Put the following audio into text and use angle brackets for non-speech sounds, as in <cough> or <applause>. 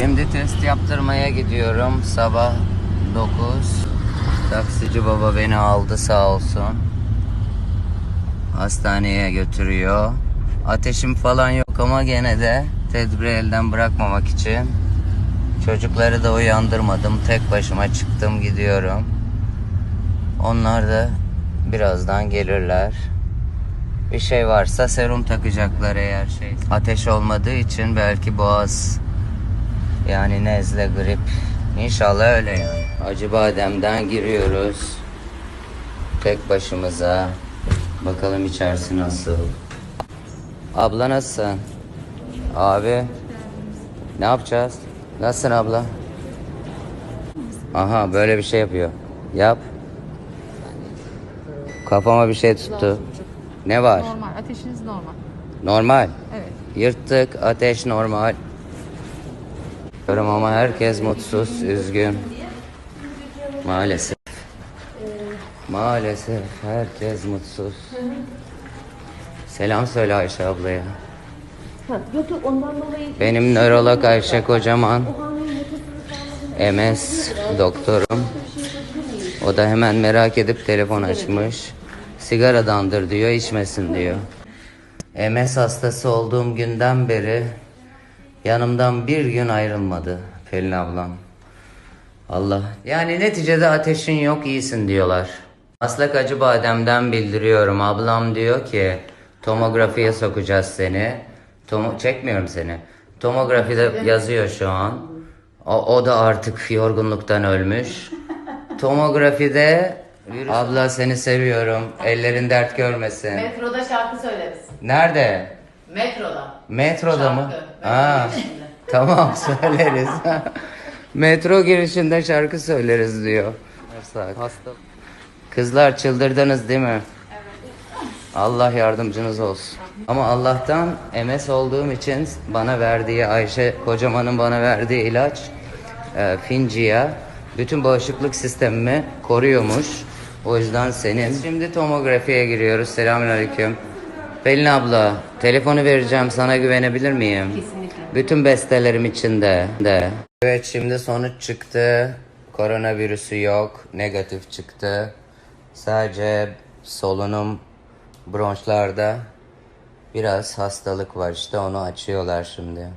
Şimdi test yaptırmaya gidiyorum. Sabah 9. Taksici baba beni aldı sağ olsun. Hastaneye götürüyor. Ateşim falan yok ama gene de tedbiri elden bırakmamak için çocukları da uyandırmadım. Tek başıma çıktım gidiyorum. Onlar da birazdan gelirler. Bir şey varsa serum takacaklar eğer şey. Ateş olmadığı için belki boğaz yani nezle, grip. İnşallah öyle yani. Acı bademden giriyoruz. Tek başımıza. Bakalım içerisi nasıl. Abla nasılsın? Abi. Ne yapacağız? Nasılsın abla? Aha böyle bir şey yapıyor. Yap. Kafama bir şey tuttu. Ne var? Normal. Ateşiniz normal. Normal. Evet. Yırttık, ateş normal. Diyorum ama herkes mutsuz, üzgün. Maalesef. Maalesef herkes mutsuz. Selam söyle Ayşe ablaya. Ha, yok yok ondan dolayı Benim nörolog Ayşe Kocaman. MS doktorum. O da hemen merak edip telefon açmış. Sigaradandır diyor, içmesin diyor. MS hastası olduğum günden beri yanımdan bir gün ayrılmadı Pelin ablam. Allah. Yani neticede ateşin yok iyisin diyorlar. Aslak acı bademden bildiriyorum. Ablam diyor ki tomografiye sokacağız seni. Tomo çekmiyorum seni. Tomografide yazıyor şu an. O, o da artık yorgunluktan ölmüş. Tomografide abla seni seviyorum. Ellerin dert görmesin. Metroda şarkı söyleriz. Nerede? Metroda. Metroda mı? Şarkı. <laughs> Aa, Metro girişinde. tamam söyleriz. <laughs> Metro girişinde şarkı söyleriz diyor. Hasta. Kızlar çıldırdınız değil mi? Allah yardımcınız olsun. Ama Allah'tan MS olduğum için bana verdiği Ayşe kocamanın bana verdiği ilaç e, Fincia bütün bağışıklık sistemimi koruyormuş. O yüzden senin. Şimdi tomografiye giriyoruz. Selamünaleyküm. Pelin abla, telefonu vereceğim. Sana güvenebilir miyim? Kesinlikle. Bütün bestelerim içinde. De. Evet şimdi sonuç çıktı. Koronavirüsü yok. Negatif çıktı. Sadece solunum bronşlarda biraz hastalık var işte onu açıyorlar şimdi.